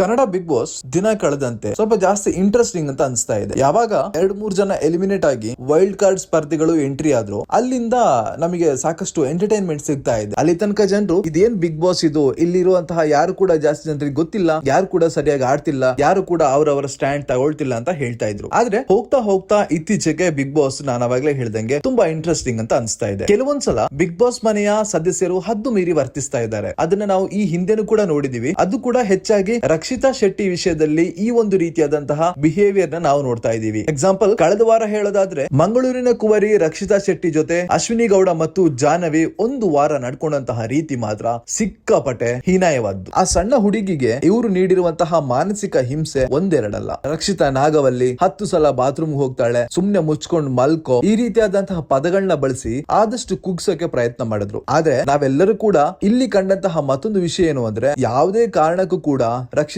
Kannada big boss ದಿನ ಕಳೆದಂತೆ ಸ್ವಲ್ಪ ಜಾಸ್ತಿ ಇಂಟ್ರೆಸ್ಟಿಂಗ್ ಅಂತ ಅನಿಸ್ತಾ ಇದೆ. ಯಾವಾಗ ಎರಡ್ ಮೂರ್ ಜನ ಎಲಿಮಿನೇಟ್ ಆಗಿ ವೈಲ್ಡ್ ಕಾರ್ಡ್ ಸ್ಪರ್ಧಿಗಳು ಎಂಟ್ರಿ ಆದ್ರು ಅಲ್ಲಿಂದ ನಮಗೆ ಸಾಕಷ್ಟು ಎಂಟರ್ಟೈನ್ಮೆಂಟ್ ಸಿಗ್ತಾ ಇದೆ. ಅಲ್ಲಿ ತನಕ ಜನರು ಇದೇನ್ ಬಿಗ್ ಬಾಸ್ ಇದು? ಇಲ್ಲಿರುವಂತಹ ಯಾರು ಕೂಡ ಜಾಸ್ತಿ ಜನರಿಗೆ ಗೊತ್ತಿಲ್ಲ, ಯಾರು ಕೂಡ ಸರಿಯಾಗಿ ಆಡ್ತಿಲ್ಲ, ಯಾರು ಕೂಡ ಅವರವರ ಸ್ಟ್ಯಾಂಡ್ ತಗೊಳ್ತಿಲ್ಲ ಅಂತ ಹೇಳ್ತಾ ಇದ್ರು. ಆದ್ರೆ ಹೋಗ್ತಾ ಹೋಗ್ತಾ ಇತ್ತೀಚೆಗೆ ಬಿಗ್ ಬಾಸ್ ನಾನು ಅವಾಗಲೇ ಹೇಳ್ದಂಗೆ ತುಂಬಾ ಇಂಟ್ರೆಸ್ಟಿಂಗ್ ಅಂತ ಅನಿಸ್ತಾ ಇದೆ. ಕೆಲವೊಂದ್ಸಲ ಬಿಗ್ ಬಾಸ್ ಮನೆಯ ಸದಸ್ಯರು ಹದ್ದು ಮೀರಿ ವರ್ತಿಸ್ತಾ ಇದ್ದಾರೆ. ಅದನ್ನ ನಾವು ಈ ಹಿಂದೆನೂ ಕೂಡ ನೋಡಿದೀವಿ. ಅದು ಕೂಡ ಹೆಚ್ಚಾಗಿ ರಕ್ಷಿತಾ ಶೆಟ್ಟಿ ವಿಷಯದಲ್ಲಿ ಈ ಒಂದು ರೀತಿಯಾದಂತಹ ಬಿಹೇವಿಯರ್ನ ನಾವು ನೋಡ್ತಾ ಇದೀವಿ ಎಕ್ಸಾಂಪಲ್ ಕಳೆದ ವಾರ ಹೇಳೋದಾದ್ರೆ, ಮಂಗಳೂರಿನ ಕುವರಿ ರಕ್ಷಿತಾ ಶೆಟ್ಟಿ ಜೊತೆ ಅಶ್ವಿನಿ ಗೌಡ ಮತ್ತು ಜಾನವಿ ಒಂದು ವಾರ ನಡ್ಕೊಂಡಂತಹ ರೀತಿ ಮಾತ್ರ ಸಿಕ್ಕಾಪಟ್ಟೆ ಹೀನಾಯವಾದ್ದು. ಆ ಸಣ್ಣ ಹುಡುಗಿಗೆ ಇವರು ನೀಡಿರುವಂತಹ ಮಾನಸಿಕ ಹಿಂಸೆ ಒಂದೆರಡಲ್ಲ. ರಕ್ಷಿತಾ ನಾಗವಲ್ಲಿ ಹತ್ತು ಸಲ ಬಾತ್ರೂಮ್ ಹೋಗ್ತಾಳೆ, ಸುಮ್ನೆ ಮುಚ್ಕೊಂಡು ಮಲ್ಕೋ, ಈ ರೀತಿಯಾದಂತಹ ಪದಗಳನ್ನ ಬಳಸಿ ಆದಷ್ಟು ಕುಗ್ಸೋಕೆ ಪ್ರಯತ್ನ ಮಾಡಿದ್ರು. ಆದ್ರೆ ನಾವೆಲ್ಲರೂ ಕೂಡ ಇಲ್ಲಿ ಕಂಡಂತಹ ಮತ್ತೊಂದು ವಿಷಯ ಏನು ಅಂದ್ರೆ, ಯಾವುದೇ ಕಾರಣಕ್ಕೂ ಕೂಡ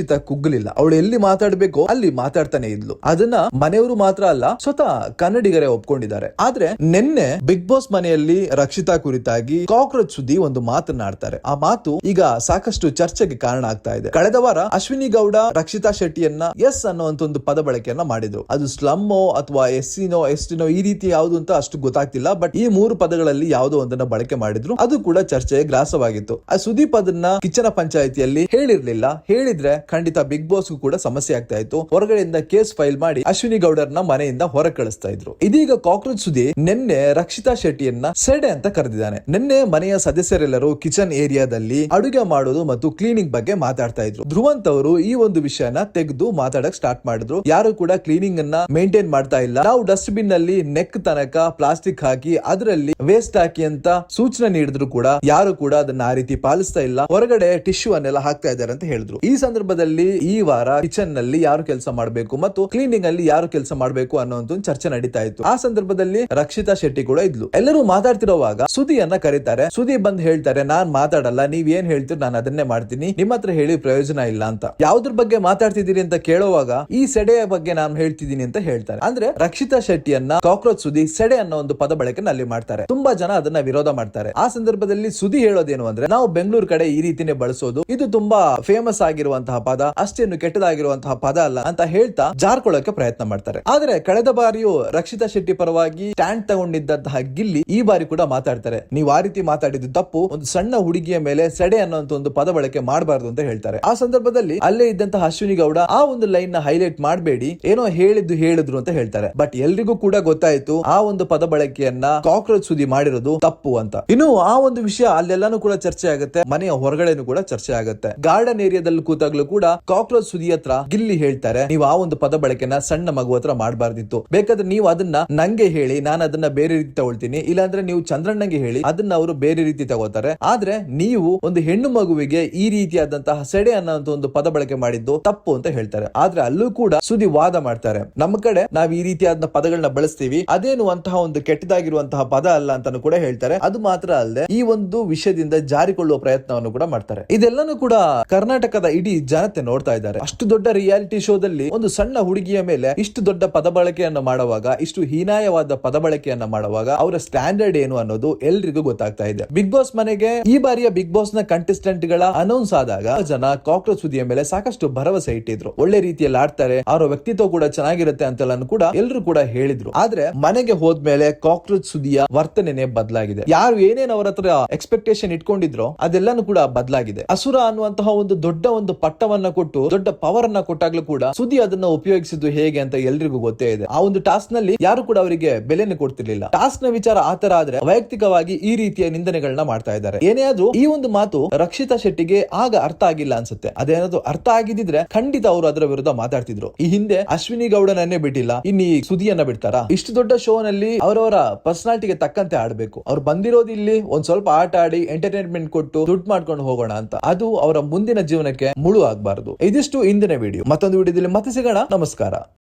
ಕುಗ್ಗಲಿಲ್ಲ ಅವಳು ಎಲ್ಲಿ ಮಾತಾಡ್ಬೇಕೋ ಅಲ್ಲಿ ಮಾತಾಡ್ತಾನೆ ಇದ್ಲು. ಅದನ್ನ ಮನೆಯವರು ಮಾತ್ರ ಅಲ್ಲ, ಸ್ವತಃ ಕನ್ನಡಿಗರೇ ಒಪ್ಕೊಂಡಿದ್ದಾರೆ. ಆದ್ರೆ ನಿನ್ನೆ ಬಿಗ್ ಬಾಸ್ ಮನೆಯಲ್ಲಿ ರಕ್ಷಿತಾ ಕುರಿತಾಗಿ ಕಾಕ್ರೋಚ್ ಸುದ್ದಿ ಒಂದು ಮಾತನಾಡ್ತಾರೆ. ಆ ಮಾತು ಈಗ ಸಾಕಷ್ಟು ಚರ್ಚೆಗೆ ಕಾರಣ ಆಗ್ತಾ ಇದೆ. ಕಳೆದ ವಾರ ಅಶ್ವಿನಿ ಗೌಡ ರಕ್ಷಿತಾ ಶೆಟ್ಟಿಯನ್ನ ಎಸ್ ಅನ್ನುವಂತ ಒಂದು ಪದ ಬಳಕೆಯನ್ನ ಮಾಡಿದ್ರು. ಅದು ಸ್ಲಮ್ಮೋ ಅಥವಾ ಎಸ್ಸಿನೋ, ಎಸ್ಟಿನೋ ಈ ರೀತಿ ಯಾವುದು ಅಂತ ಅಷ್ಟು ಗೊತ್ತಾಗ್ತಿಲ್ಲ. ಬಟ್ ಈ ಮೂರು ಪದಗಳಲ್ಲಿ ಯಾವುದೋ ಒಂದನ್ನ ಬಳಕೆ ಮಾಡಿದ್ರು. ಅದು ಕೂಡ ಚರ್ಚೆಗೆ ಗ್ರಾಸವಾಗಿತ್ತು. ಆ ಸುದೀಪ್ ಅದನ್ನ ಕಿಚ್ಚನ ಪಂಚಾಯತಿಯಲ್ಲಿ ಹೇಳಿರ್ಲಿಲ್ಲ. ಹೇಳಿದ್ರೆ ಖಂಡಿತ ಬಿಗ್ ಬಾಸ್ ಕೂಡ ಸಮಸ್ಯೆ ಆಗ್ತಾ ಇತ್ತು. ಹೊರಗಡೆಯಿಂದ ಕೇಸ್ ಫೈಲ್ ಮಾಡಿ ಅಶ್ವಿನಿ ಗೌಡರ್ನ ಮನೆಯಿಂದ ಹೊರ ಕಳಿಸ್ತಾ ಇದ್ರು. ಇದೀಗ ಕಾಕ್ರೋಚ್ ಸುದಿ ನಿನ್ನೆ ರಕ್ಷಿತಾ ಶೆಟ್ಟಿಯನ್ನ ಸೆಡೆ ಅಂತ ಕರೆದಿದ್ದಾನೆ. ನಿನ್ನೆ ಮನೆಯ ಸದಸ್ಯರೆಲ್ಲರೂ ಕಿಚನ್ ಏರಿಯಾದಲ್ಲಿ ಅಡುಗೆ ಮಾಡೋದು ಮತ್ತು ಕ್ಲೀನಿಂಗ್ ಬಗ್ಗೆ ಮಾತಾಡ್ತಾ ಇದ್ರು. ಧ್ರುವಂತ್ ಅವರು ಈ ಒಂದು ವಿಷಯನ ತೆಗೆದು ಮಾತಾಡಕ್ ಸ್ಟಾರ್ಟ್ ಮಾಡಿದ್ರು. ಯಾರು ಕೂಡ ಕ್ಲೀನಿಂಗ್ ಅನ್ನ ಮೇಂಟೈನ್ ಮಾಡ್ತಾ ಇಲ್ಲ. ನಾವು ಡಸ್ಟ್ ಬಿನ್ನಲ್ಲಿ ನೆಕ್ ತನಕ ಪ್ಲಾಸ್ಟಿಕ್ ಹಾಕಿ ಅದರಲ್ಲಿ ವೇಸ್ಟ್ ಹಾಕಿ ಅಂತ ಸೂಚನೆ ನೀಡಿದ್ರು ಕೂಡ ಯಾರು ಕೂಡ ಅದನ್ನ ಆ ರೀತಿ ಪಾಲಿಸ್ತಾ ಇಲ್ಲ. ಹೊರಗಡೆ ಟಿಶ್ಯೂ ಅನ್ನೆಲ್ಲ ಹಾಕ್ತಾ ಇದ್ದಾರೆ ಅಂತ ಹೇಳಿದ್ರು. ಈ ಸಂದರ್ಭದಲ್ಲಿ ಈ ವಾರ ಕಿಚನ್ನಲ್ಲಿ ಯಾರು ಕೆಲಸ ಮಾಡಬೇಕು ಮತ್ತು ಕ್ಲೀನಿಂಗ್ ಅಲ್ಲಿ ಯಾರು ಕೆಲಸ ಮಾಡಬೇಕು ಅನ್ನೋ ಚರ್ಚೆ ನಡೀತಾ ಇತ್ತು. ಆ ಸಂದರ್ಭದಲ್ಲಿ ರಕ್ಷಿತಾ ಶೆಟ್ಟಿ ಕೂಡ ಇದ್ಲು. ಎಲ್ಲರೂ ಮಾತಾಡ್ತಿರೋವಾಗ ಸುದಿಯನ್ನ ಕರೀತಾರೆ. ಸುದಿ ಬಂದ್ ಹೇಳ್ತಾರೆ, ನಾನ್ ಮಾತಾಡಲ್ಲ, ನೀವ್ ಏನ್ ಹೇಳ್ತೀರಿ, ನಾನು ಅದನ್ನೇ ಮಾಡ್ತೀನಿ. ನಿಮ್ಮ ಹೇಳಿ ಪ್ರಯೋಜನ ಇಲ್ಲ ಅಂತ. ಯಾವ್ದ್ರ ಬಗ್ಗೆ ಮಾತಾಡ್ತಿದ್ದೀರಿ ಅಂತ ಕೇಳುವಾಗ ಈ ಸೆಡೆಯ ಬಗ್ಗೆ ನಾನು ಹೇಳ್ತಿದ್ದೀನಿ ಅಂತ ಹೇಳ್ತಾರೆ. ಅಂದ್ರೆ ರಕ್ಷಿತಾ ಶೆಟ್ಟಿಯನ್ನ ಕಾಕ್ರೋಚ್ ಸುದಿ ಸೆಡೆ ಅನ್ನೋ ಒಂದು ಪದ ಬಳಕೆನ ಅಲ್ಲಿ ಮಾಡ್ತಾರೆ. ತುಂಬಾ ಜನ ಅದನ್ನ ವಿರೋಧ ಮಾಡ್ತಾರೆ. ಆ ಸಂದರ್ಭದಲ್ಲಿ ಸುದಿ ಹೇಳೋದೇನು ಅಂದ್ರೆ, ನಾವು ಬೆಂಗಳೂರು ಕಡೆ ಈ ರೀತಿನೇ ಬಳಸೋದು. ಇದು ತುಂಬಾ ಫೇಮಸ್ ಆಗಿರುವಂತಹ ಪದ ಅಷ್ಟೇನು ಕೆಟ್ಟದಾಗಿರುವಂತಹ ಪದ ಅಲ್ಲ ಅಂತ ಹೇಳ್ತಾ ಜಾರ್ಕೊಳ್ಳೋಕೆ ಪ್ರಯತ್ನ ಮಾಡ್ತಾರೆ. ಆದ್ರೆ ಕಳೆದ ಬಾರಿಯೂ ರಕ್ಷಿತಾ ಶೆಟ್ಟಿ ಪರವಾಗಿ ಸ್ಟ್ಯಾಂಡ್ ತಗೊಂಡಿದ್ದಂತಹ ಗಿಲ್ಲಿ ಈ ಬಾರಿ ಕೂಡ ಮಾತಾಡ್ತಾರೆ. ನೀವು ಆ ರೀತಿ ಮಾತಾಡಿದ್ದು ತಪ್ಪು. ಒಂದು ಸಣ್ಣ ಹುಡುಗಿಯ ಮೇಲೆ ಸೆಡೆ ಅನ್ನೋಂತ ಒಂದು ಪದ ಬಳಕೆ ಮಾಡಬಾರದು ಅಂತ ಹೇಳ್ತಾರೆ. ಆ ಸಂದರ್ಭದಲ್ಲಿ ಅಲ್ಲೇ ಇದ್ದಂತಹ ಅಶ್ವಿನಿ ಗೌಡ ಆ ಒಂದು ಲೈನ್ನ ಹೈಲೈಟ್ ಮಾಡಬೇಡಿ. ಏನೋ ಹೇಳಿದ್ದು ಹೇಳಿದ್ರು ಅಂತ ಹೇಳ್ತಾರೆ. ಬಟ್ ಎಲ್ರಿಗೂ ಕೂಡ ಗೊತ್ತಾಯ್ತು ಆ ಒಂದು ಪದ ಬಳಕೆಯನ್ನ ಕಾಕ್ರೋಚ್ ಸುದ್ದಿ ಮಾಡಿರೋದು ತಪ್ಪು ಅಂತ. ಇನ್ನು ಆ ಒಂದು ವಿಷಯ ಅಲ್ಲೆಲ್ಲಾನು ಕೂಡ ಚರ್ಚೆ ಆಗುತ್ತೆ. ಮನೆಯ ಹೊರಗಡೆನೂ ಕೂಡ ಚರ್ಚೆ ಆಗುತ್ತೆ. ಗಾರ್ಡನ್ ಏರಿಯಾದಲ್ಲಿ ಕೂತಾಗ್ಲೂ ಕೂಡ ಕಾಕ್ರೋಚ್ ಸುದಿ ಹತ್ರ ಗಿಲ್ಲಿ ಹೇಳ್ತಾರೆ, ನೀವು ಆ ಒಂದು ಪದ ಬಳಕೆನ ಸಣ್ಣ ಮಗು ಹತ್ರ ಮಾಡಬಾರ್ದಿತ್ತು. ಬೇಕಾದ್ರೆ ನೀವು ಅದನ್ನ ನಂಗೆ ಹೇಳಿ, ನಾನು ಅದನ್ನ ಬೇರೆ ರೀತಿ ತಗೊಳ್ತೀನಿ. ಇಲ್ಲಾಂದ್ರೆ ನೀವು ಚಂದ್ರಣ್ಣಗೆ ಹೇಳಿ, ಅದನ್ನ ಅವರು ಬೇರೆ ರೀತಿ ತಗೋತಾರೆ. ಆದ್ರೆ ನೀವು ಒಂದು ಹೆಣ್ಣು ಮಗುವಿಗೆ ಈ ರೀತಿಯಾದಂತಹ ಸೆಡೆ ಅನ್ನೋ ಒಂದು ಪದ ಬಳಕೆ ಮಾಡಿದ್ದು ತಪ್ಪು ಅಂತ ಹೇಳ್ತಾರೆ. ಆದ್ರೆ ಅಲ್ಲೂ ಕೂಡ ಸುದಿ ವಾದ ಮಾಡ್ತಾರೆ. ನಮ್ಮ ಕಡೆ ನಾವ್ ಈ ರೀತಿಯಾದ ಪದಗಳನ್ನ ಬಳಸ್ತೀವಿ. ಅದೇನು ಅಂತಹ ಒಂದು ಕೆಟ್ಟದಾಗಿರುವಂತಹ ಪದ ಅಲ್ಲ ಅಂತಾನು ಕೂಡ ಹೇಳ್ತಾರೆ. ಅದು ಮಾತ್ರ ಅಲ್ಲದೆ ಈ ಒಂದು ವಿಷಯದಿಂದ ಜಾರಿಕೊಳ್ಳುವ ಪ್ರಯತ್ನವನ್ನು ಕೂಡ ಮಾಡ್ತಾರೆ. ಇದೆಲ್ಲಾನು ಕೂಡ ಕರ್ನಾಟಕದ ಇಡೀ ಜನತೆ ನೋಡ್ತಾ ಇದ್ದಾರೆ. ಅಷ್ಟು ದೊಡ್ಡ ರಿಯಾಲಿಟಿ ಶೋದಲ್ಲಿ ಒಂದು ಸಣ್ಣ ಹುಡುಗಿಯ ಮೇಲೆ ಇಷ್ಟು ದೊಡ್ಡ ಪದ ಬಳಕೆಯನ್ನು ಮಾಡುವಾಗ, ಇಷ್ಟು ಹೀನಾಯವಾದ ಪದ ಬಳಕೆಯನ್ನ ಮಾಡುವಾಗ ಅವರ ಸ್ಟ್ಯಾಂಡರ್ಡ್ ಏನು ಅನ್ನೋದು ಎಲ್ರಿಗೂ ಗೊತ್ತಾಗ್ತಾ ಇದೆ. ಬಿಗ್ ಬಾಸ್ ಮನೆಗೆ ಈ ಬಾರಿಯ ಬಿಗ್ ಬಾಸ್ನ ಕಂಟೆಸ್ಟೆಂಟ್ಗಳ ಅನೌನ್ಸ್ ಆದಾಗ ಜನ ಕಾಕ್ರೋಚ್ ಸುದಿಯ ಮೇಲೆ ಸಾಕಷ್ಟು ಭರವಸೆ ಇಟ್ಟಿದ್ರು. ಒಳ್ಳೆ ರೀತಿಯಲ್ಲಿ ಆಡ್ತಾರೆ, ಅವರ ವ್ಯಕ್ತಿತ್ವ ಕೂಡ ಚೆನ್ನಾಗಿರುತ್ತೆ ಅಂತೆಲ್ಲ ಕೂಡ ಎಲ್ಲರೂ ಕೂಡ ಹೇಳಿದ್ರು. ಆದ್ರೆ ಮನೆಗೆ ಹೋದ್ಮೇಲೆ ಕಾಕ್ರೋಚ್ ಸುದಿಯ ವರ್ತನೆನೆ ಬದಲಾಗಿದೆ. ಯಾರು ಏನೇನ್ ಅವರ ಹತ್ರ ಎಕ್ಸ್ಪೆಕ್ಟೇಷನ್ ಇಟ್ಕೊಂಡಿದ್ರೋ ಅದೆಲ್ಲಾನು ಕೂಡ ಬದಲಾಗಿದೆ. ಅಸುರ ಅನ್ನುವಂತಹ ಒಂದು ದೊಡ್ಡ ಒಂದು ಪಟ್ಟವನ್ನ ಕೊಟ್ಟು ದೊಡ್ಡ ಪವರ್ ಅನ್ನ ಕೊಟ್ಟಾಗ್ಲೂ ಕೂಡ ಸುದಿ ಅದನ್ನ ಉಪಯೋಗಿಸಿದ್ದು ಹೇಗೆ ಅಂತ ಎಲ್ರಿಗೂ ಗೊತ್ತೇ ಇದೆ. ಆ ಒಂದು ಟಾಸ್ಕ್ನಲ್ಲಿ ಯಾರು ಕೂಡ ಅವರಿಗೆ ಬೆಲೆನೆ ಕೊಡ್ತಿರ್ಲಿಲ್ಲ. ಟಾಸ್ಕ್ನ ವಿಚಾರ ಆತರ ಆದ್ರೆ ವೈಯಕ್ತಿಕವಾಗಿ ಈ ರೀತಿಯ ನಿಂದನೆಗಳನ್ನ ಮಾಡ್ತಾ ಇದ್ದಾರೆ. ಏನೇ ಆದ್ರೂ ಈ ಒಂದು ಮಾತು ರಕ್ಷಿತಾ ಶೆಟ್ಟಿಗೆ ಆಗ ಅರ್ಥ ಆಗಿಲ್ಲ ಅನ್ಸುತ್ತೆ. ಅದೇನಾದ್ರು ಅರ್ಥ ಆಗಿದ್ರೆ ಖಂಡಿತ ಅವರು ಅದರ ವಿರುದ್ಧ ಮಾತಾಡ್ತಿದ್ರು. ಈ ಹಿಂದೆ ಅಶ್ವಿನಿ ಗೌಡನನ್ನೇ ಬಿಟ್ಟಿಲ್ಲ. ಇನ್ನು ಈ ಸುದಿಯನ್ನ ಬಿಡ್ತಾರಾ? ಇಷ್ಟು ದೊಡ್ಡ ಶೋ ನಲ್ಲಿ ಅವರವರ ಪರ್ಸನಾಲಿಟಿಗೆ ತಕ್ಕಂತೆ ಆಡ್ಬೇಕು. ಅವ್ರು ಬಂದಿರೋದು ಇಲ್ಲಿ ಒಂದ್ ಸ್ವಲ್ಪ ಆಟ ಆಡಿ ಎಂಟರ್ಟೈನ್ಮೆಂಟ್ ಕೊಟ್ಟು ದುಡ್ಡು ಮಾಡ್ಕೊಂಡು ಹೋಗೋಣ ಅಂತ. ಅದು ಅವರ ಮುಂದಿನ ಜೀವನಕ್ಕೆ ಮುಳು ಆಗ್ಬಾರ್ದು. ಇದಿಷ್ಟು ಇಂದಿನ ವಿಡಿಯೋ. ಮತ್ತೊಂದು ವಿಡಿಯೋದಲ್ಲಿ ಮತ್ತೆ ಸಿಗೋಣ. ನಮಸ್ಕಾರ.